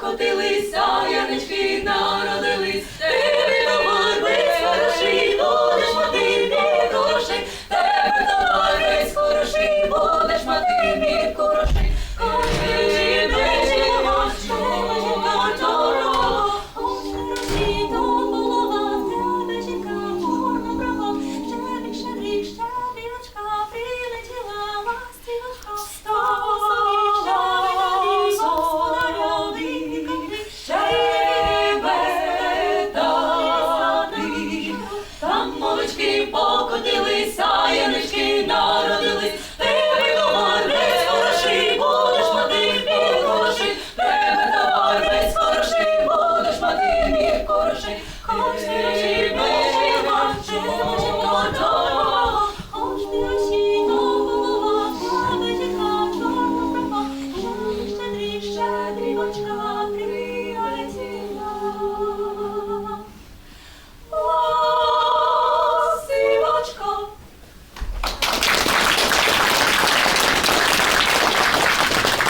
покотились, а янички народились, тебе відомар весь хороший, будеш мати хороший, тебе товар весь хороший буде. George.